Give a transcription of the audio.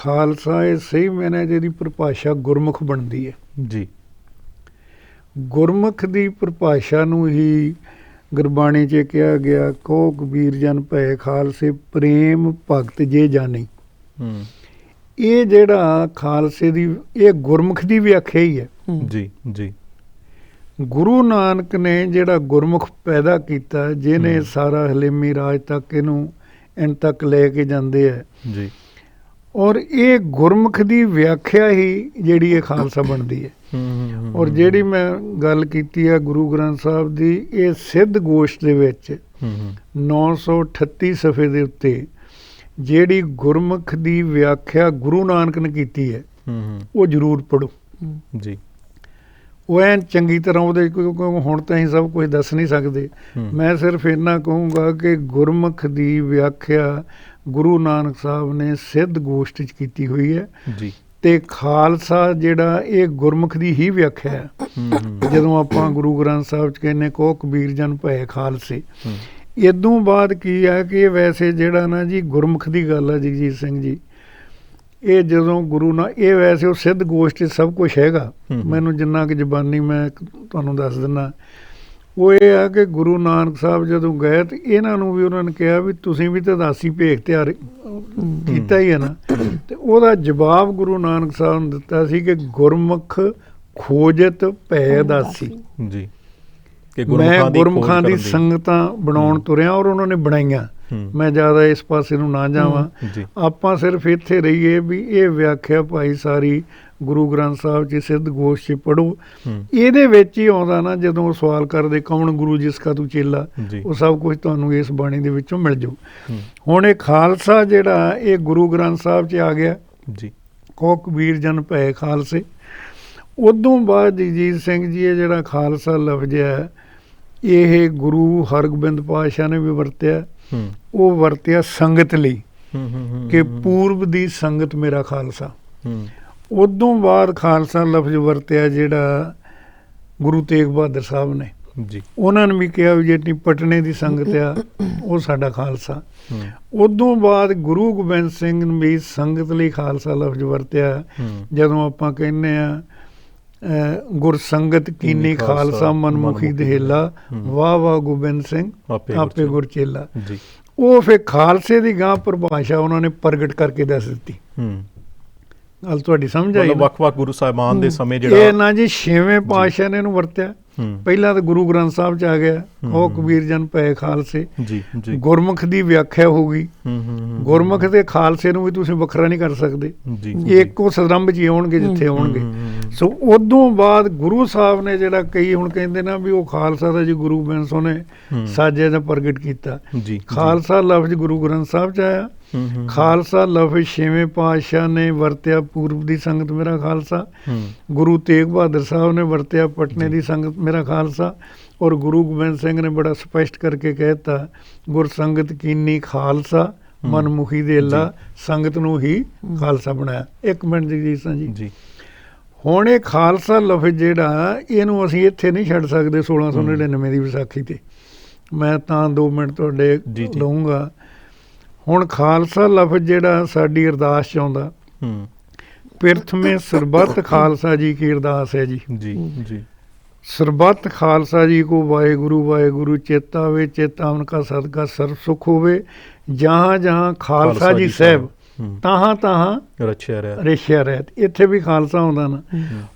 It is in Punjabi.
ਖਾਲਸਾ ਇਹ ਸਹੀ ਮੈਨੇ ਜਿਹਦੀ ਪਰਿਭਾਸ਼ਾ ਗੁਰਮੁਖ ਬਣਦੀ ਹੈ। ਜੀ। ਗੁਰਮੁਖ ਦੀ ਪਰਿਭਾਸ਼ਾ ਨੂੰ ਹੀ ਗੁਰਬਾਣੀ 'ਚ ਕਿਹਾ ਗਿਆ ਕੋ ਕਬੀਰ ਜਨ ਭੈ ਖਾਲਸੇ ਪ੍ਰੇਮ ਭਗਤ ਜੇ ਜਾਣੀ ਹੂੰ। ਇਹ ਜਿਹੜਾ ਖਾਲਸੇ ਦੀ ਇਹ ਗੁਰਮੁਖ ਦੀ ਵਿਆਖਿਆ ਹੀ ਹੈ। ਜੀ ਜੀ। ਗੁਰੂ ਨਾਨਕ ਨੇ ਜਿਹੜਾ ਗੁਰਮੁਖ ਪੈਦਾ ਕੀਤਾ ਜਿਹਨੇ। ਸਾਰਾ ਹਲੀਮੀ ਰਾਜ ਤੱਕ ਇਹਨੂੰ ਐਂ ਤੱਕ ਲੈ ਕੇ ਜਾਂਦੇ ਆ। ਜੀ। ਔਰ ਇਹ ਗੁਰਮੁਖ ਦੀ ਵਿਆਖਿਆ ਹੀ ਜਿਹੜੀ ਇਹ ਖਾਲਸਾ ਬਣਦੀ ਹੈ। ਔਰ ਜਿਹੜੀ ਮੈਂ ਗੱਲ ਕੀਤੀ ਹੈ ਗੁਰੂ ਗ੍ਰੰਥ ਸਾਹਿਬ ਦੀ ਇਹ ਸਿੱਧ ਗੋਸ਼ਟ ਦੇ ਵਿੱਚ ਹੂੰ ਹੂੰ। 938 ਸਫੇ ਦੇ ਉੱਤੇ ਜਿਹੜੀ ਗੁਰਮੁਖ ਦੀ ਵਿਆਖਿਆ ਗੁਰੂ ਨਾਨਕ ਨੇ ਕੀਤੀ ਹੈ ਉਹ ਜ਼ਰੂਰ ਪੜੋ ਜੀ। ਉਹ ਐਨ ਚੰਗੀ ਤਰ੍ਹਾਂ ਉਹਦੇ ਕਿਉਂਕਿ ਹੁਣ ਤਾਂ ਅਸੀਂ ਸਭ ਕੁਝ ਦੱਸ ਨਹੀਂ ਸਕਦੇ। ਮੈਂ ਸਿਰਫ ਇੰਨਾ ਕਹੂੰਗਾ ਕਿ ਗੁਰਮੁਖ ਦੀ ਵਿਆਖਿਆ ਗੁਰੂ ਨਾਨਕ ਸਾਹਿਬ ਨੇ ਸਿੱਧ ਗੋਸ਼ਟ 'ਚ ਕੀਤੀ ਹੋਈ ਹੈ। ਜੀ। ਤੇ ਖਾਲਸਾ ਜਿਹੜਾ ਇਹ ਗੁਰਮੁਖ ਦੀ ਹੀ ਵਿਆਖਿਆ ਹੈ। ਜਦੋਂ ਆਪਾਂ ਗੁਰੂ ਗ੍ਰੰਥ ਸਾਹਿਬ 'ਚ ਕਹਿੰਨੇ ਕੋ ਕਬੀਰ ਜਨ ਭਏ ਖਾਲਸੇ। ਇਦੋਂ ਬਾਅਦ ਕੀ ਹੈ ਕਿ ਇਹ ਵੈਸੇ ਜਿਹੜਾ ਨਾ ਜੀ ਗੁਰਮੁਖ ਦੀ ਗੱਲ ਹੈ ਜਗਜੀਤ ਸਿੰਘ ਜੀ ਇਹ ਜਦੋਂ ਗੁਰੂ ਨਾਲ ਇਹ ਵੈਸੇ ਉਹ ਸਿੱਧ ਗੋਸ਼ਟ ਸਭ ਕੁਝ ਹੈਗਾ। ਮੈਨੂੰ ਜਿੰਨਾ ਕਿ ਜ਼ਬਾਨੀ ਮੈਂ ਤੁਹਾਨੂੰ ਦੱਸ ਦਿੰਦਾ ਉਹ ਇਹ ਆ ਕਿ ਗੁਰੂ ਨਾਨਕ ਸਾਹਿਬ ਜਦੋਂ ਗਏ ਤੇ ਇਹਨਾਂ ਨੂੰ ਵੀ ਉਹਨਾਂ ਨੇ ਕਿਹਾ ਵੀ ਤੁਸੀਂ ਵੀ ਤਾਂ ਦਾਸੀ ਭੇਖ ਤਿਆਰ ਕੀਤਾ ਹੀ ਹੈ ਨਾ। ਤੇ ਉਹਦਾ ਜਵਾਬ ਗੁਰੂ ਨਾਨਕ ਸਾਹਿਬ ਨੇ ਦਿੱਤਾ ਸੀ ਕਿ ਗੁਰਮੁਖ ਖੋਜਤ ਭੈ ਦਾਸੀ। ਜੀ। ਕਿ ਮੈਂ ਖੋਜ ਗੁਰਮੁਖਾਂ ਦੀ ਸੰਗਤਾਂ ਬਣਾਉਣ। ਤੁਰਿਆ ਔਰ ਉਹਨਾਂ ਨੇ ਬਣਾਈਆਂ। ਮੈਂ ਜ਼ਿਆਦਾ ਇਸ ਪਾਸੇ ਨੂੰ ਨਾ ਜਾਵਾਂ। ਜੀ। ਆਪਾਂ ਸਿਰਫ ਇੱਥੇ ਰਹੀਏ ਵੀ ਇਹ ਵਿਆਖਿਆ ਭਾਈ ਸਾਰੀ ਗੁਰੂ ਗ੍ਰੰਥ ਸਾਹਿਬ ਜੀ ਸਿੱਧ ਗੋਸ਼ ਚ ਪੜੋ ਇਹਦੇ ਵਿੱਚ ਹੀ ਆਉਂਦਾ ਨਾ ਜਦੋਂ ਸਵਾਲ ਕਰਦੇ ਕੌਣ ਗੁਰੂ ਜਿਸ ਕਾ ਤੂੰ ਚੇਲਾ? ਜੀ। ਉਹ ਸਭ ਕੁਝ ਤੁਹਾਨੂੰ ਇਸ ਬਾਣੀ ਦੇ ਵਿੱਚੋਂ ਮਿਲ ਹੂੰ। ਹੁਣ ਇਹ ਖਾਲਸਾ ਜਿਹੜਾ ਇਹ ਗੁਰੂ ਗ੍ਰੰਥ ਸਾਹਿਬ ਚ ਆ ਗਿਆ। ਜੀ। ਕੋ ਕਬੀਰ ਜਨ ਭੈ ਖਾਲਸੇ। ਉਦੋਂ ਬਾਅਦ ਜਗਜੀਤ ਸਿੰਘ ਜੀ ਇਹ ਜਿਹੜਾ ਖਾਲਸਾ ਲਫ਼ਜ਼ ਹੈ ਇਹ ਗੁਰੂ ਹਰਗੋਬਿੰਦ ਪਾਤਸ਼ਾਹ ਨੇ ਵੀ ਵਰਤਿਆ। ਉਹ ਵਰਤਿਆ ਸੰਗਤ ਲਈ ਕਿ ਪੂਰਬ ਦੀ ਸੰਗਤ ਮੇਰਾ ਖਾਲਸਾ। ਉਦੋਂ ਬਾਅਦ ਖਾਲਸਾ ਲਫ਼ਜ਼ ਵਰਤਿਆ ਜਿਹੜਾ ਗੁਰੂ ਤੇਗ ਬਹਾਦਰ ਸਾਹਿਬ ਨੇ। ਜੀ। ਉਹਨਾਂ ਨੇ ਵੀ ਕਿਹਾ ਵੀ ਜਿਹੜੀ ਪਟਨੇ ਦੀ ਸੰਗਤ ਆ ਉਹ ਸਾਡਾ ਖਾਲਸਾ। ਉਦੋਂ ਬਾਅਦ ਗੁਰੂ ਗੋਬਿੰਦ ਸਿੰਘ ਨੇ ਵੀ ਸੰਗਤ ਲਈ ਖਾਲਸਾ ਲਫ਼ਜ਼ ਵਰਤਿਆ। ਜਦੋਂ ਆਪਾਂ ਕਹਿੰਦੇ ਆ ਗੁਰ ਸੰਗਤ ਕੀਨੀ ਖਾਲਸਾ ਮਨਮੁਖੀ ਦੇਹਲਾ। ਵਾਹ ਵਾਹ ਗੋਬਿੰਦ ਸਿੰਘ ਆਪੇ ਗੁਰ ਚੇਲਾ। ਜੀ। ਉਹ ਫਿਰ ਖਾਲਸੇ ਦੀ ਗਾਂ ਪਰਿਭਾਸ਼ਾ ਉਹਨਾਂ ਨੇ ਪ੍ਰਗਟ ਕਰਕੇ ਦੱਸ ਦਿੱਤੀ। ਹੂੰ। ਗੱਲ ਤੁਹਾਡੀ ਸਮਝ ਆਈ ਮਤਲਬ? ਵੱਖ-ਵੱਖ ਗੁਰੂ ਸਾਹਿਬਾਨ ਦੇ ਸਮੇਂ ਇਹ ਜਿਹੜਾ ਨਾ ਜੀ ਛੇਵੇਂ ਪਾਤਸ਼ਾਹ ਨੇ ਇਹਨੂੰ ਵਰਤਿਆ। ਪਹਿਲਾਂ ਤਾਂ ਗੁਰੂ ਗ੍ਰੰਥ ਸਾਹਿਬ ਚ ਆ ਗਿਆ ਹੂੰ। ਉਹ ਕਬੀਰ ਜਨ ਭੈ ਖਾਲਸੇ। ਜੀ ਜੀ। ਗੁਰਮੁਖ ਦੀ ਵਿਆਖਿਆ ਹੋ ਗਈ। ਹੂੰ ਹੂੰ ਹੂੰ ਗੁਰਮੁਖ ਤੇ ਖਾਲਸੇ ਨੂੰ ਵੀ ਤੁਸੀਂ ਵੱਖਰਾ ਨਹੀਂ ਕਰ ਸਕਦੇ। ਜੀ ਇਹ ਇੱਕੋ ਸਦਰੰਭ ਹੀ ਆਉਣਗੇ ਜਿੱਥੇ ਆਉਣਗੇ। ਸੋ ਉਦੋਂ ਬਾਅਦ ਗੁਰੂ ਸਾਹਿਬ ਨੇ ਜਿਹੜਾ ਕਈ ਹੁਣ ਕਹਿੰਦੇ ਨਾ ਵੀ ਉਹ ਖਾਲਸਾ ਦਾ ਜੀ ਗੁਰੂ ਸਿੰਘ ਨੇ। ਸਾਜੇ ਦਾ ਪ੍ਰਗਟ ਕੀਤਾ। ਜੀ। ਖਾਲਸਾ ਲਫ਼ਜ਼ ਗੁਰੂ ਗ੍ਰੰਥ ਸਾਹਿਬ ਚ ਆਇਆ। ਖਾਲਸਾ ਲਫ਼ਜ਼ ਛੇਵੇਂ ਪਾਤਸ਼ਾਹ ਨੇ ਵਰਤਿਆ ਪੂਰਬ ਦੀ ਸੰਗਤ ਮੇਰਾ ਖਾਲਸਾ। ਗੁਰੂ ਤੇਗ ਬਹਾਦਰ ਸਾਹਿਬ ਨੇ ਵਰਤਿਆ ਪਟਨੇ ਦੀ ਸੰਗਤ ਮੇਰਾ ਖਾਲਸਾ। ਔਰ ਗੁਰੂ ਗੋਬਿੰਦ ਸਿੰਘ ਨੇ ਬੜਾ ਸਪਸ਼ਟ ਕਰਕੇ ਕਹਿਤਾ ਗੁਰ ਸੰਗਤ ਕੀਨੀ ਖਾਲਸਾ। ਮਨਮੁਖੀ ਦੇ ਅੱਲਾ ਸੰਗਤ ਨੂੰ ਹੀ ਖਾਲਸਾ ਬਣਾਇਆ। ਇੱਕ ਮਿੰਟ ਜਗਜੀਤ ਸਿੰਘ ਜੀ। ਜੀ। ਹੁਣ ਇਹ ਖਾਲਸਾ ਲਫ਼ਜ਼ ਜਿਹੜਾ ਇਹਨੂੰ ਅਸੀਂ ਇੱਥੇ ਨਹੀਂ ਛੱਡ ਸਕਦੇ 1699 ਦੀ ਵਿਸਾਖੀ ਤੇ। ਮੈਂ ਤਾਂ 2 ਮਿੰਟ ਤੁਹਾਡੇ ਜੀ, ਜੀ। ਲਵਾਂਗਾ ਹੁਣ ਖਾਲਸਾ ਲਫ਼ਜ਼ ਜਿਹੜਾ ਸਾਡੀ ਅਰਦਾਸ ਚ ਆਉਂਦਾ। ਹੂੰ। ਪਿਰਥਮੇ ਸਰਬੱਤ ਖਾਲਸਾ ਜੀ ਕੀ ਅਰਦਾਸ ਹੈ ਜੀ। ਜੀ ਜੀ। ਸਰਬੱਤ ਖਾਲਸਾ ਜੀ ਕੋ ਵਾਹਿਗੁਰੂ ਵਾਹਿਗੁਰੂ ਚੇਤਾ ਵੇ ਚੇਤਾਵਨ ਕਾ ਸਦਕਾ ਸਰਬ ਸੁਖ ਹੋਵੇ। ਜਹਾਂ ਜਹਾਂ ਖਾਲਸਾ ਜੀ ਸਾਹਿਬ ਤਾਹਾਂ ਤਾਹਾਂ ਰੇਸ਼ਿਆ ਰਹਿਤ। ਇੱਥੇ ਵੀ ਖਾਲਸਾ ਹੁੰਦਾ ਨਾ।